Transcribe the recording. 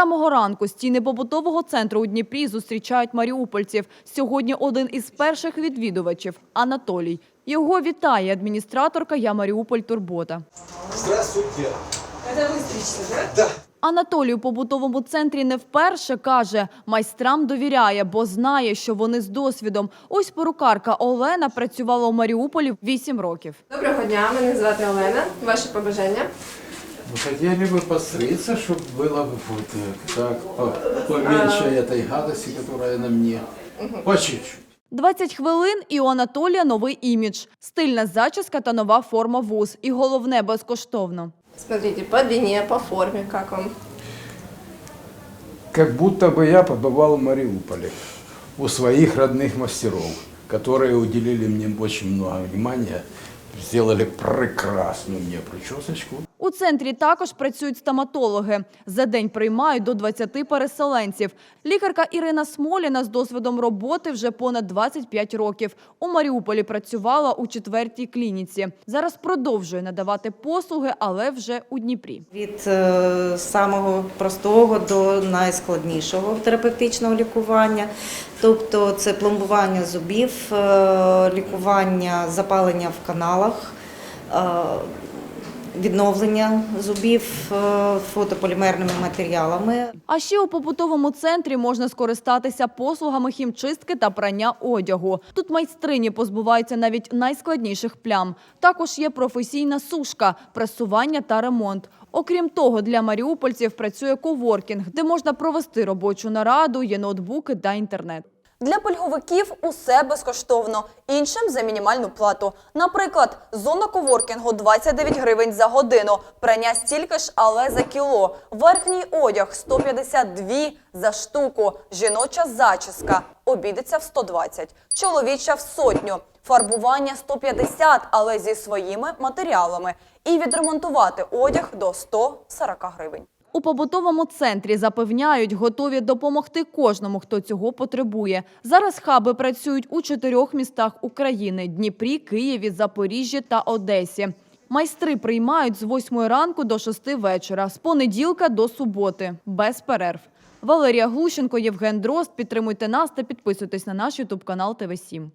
самого ранку стіни побутового центру у Дніпрі зустрічають маріупольців. Сьогодні один із перших відвідувачів – Анатолій. Його вітає адміністраторка «Я Маріуполь Турбота». Здравствуйте. Это вы стричься, да? Да. Анатолій у побутовому центрі не вперше каже, майстрам довіряє, бо знає, що вони з досвідом. Ось перукарка Олена працювала у Маріуполі 8 років. Доброго дня, мене звати Олена. Ваші побажання. Мы хотели бы постриться, чтобы было бы вот э, так, по- поменьше этой гадости, которая на мне. По чуть-чуть. 20 хвилин і у Анатолія новий імідж. Стильна зачіска та нова форма вуз. І головне – безкоштовно. Смотрите, по длине, по форме, как вам. Как будто бы я побывал в Мариуполе у своих родных мастеров, которые уделили мне очень много внимания, сделали прекрасную мне причесочку. У центрі також працюють стоматологи. За день приймають до 20 переселенців. Лікарка Ірина Смоліна з досвідом роботи вже понад 25 років. У Маріуполі працювала у четвертій клініці. Зараз продовжує надавати послуги, але вже у Дніпрі. Від е, самого простого до найскладнішого терапевтичного лікування, тобто це пломбування зубів, е, лікування запалення в каналах, е, відновлення зубів е, фотополімерними матеріалами. А ще у побутовому центрі можна скористатися послугами хімчистки та прання одягу. Тут майстрині позбуваються навіть найскладніших плям. Також є професійна сушка, пресування та ремонт. Окрім того, для маріупольців працює коворкінг, де можна провести робочу нараду, є ноутбуки та інтернет. Для пільговиків усе безкоштовно, іншим за мінімальну плату. Наприклад, зона коворкінгу 29 гривень за годину, прання стільки ж, але за кіло. Верхній одяг 152 за штуку, жіноча зачіска обідеться в 120, чоловіча в сотню, фарбування 150, але зі своїми матеріалами. І відремонтувати одяг до 140 гривень. У побутовому центрі запевняють, готові допомогти кожному, хто цього потребує. Зараз хаби працюють у чотирьох містах України: Дніпрі, Києві, Запоріжжі та Одесі. Майстри приймають з 8 ранку до 6 вечора, з понеділка до суботи, без перерв. Валерія Глущенко, Євген Дрозд. Підтримуйте нас та підписуйтесь на наш ютуб канал ТВ 7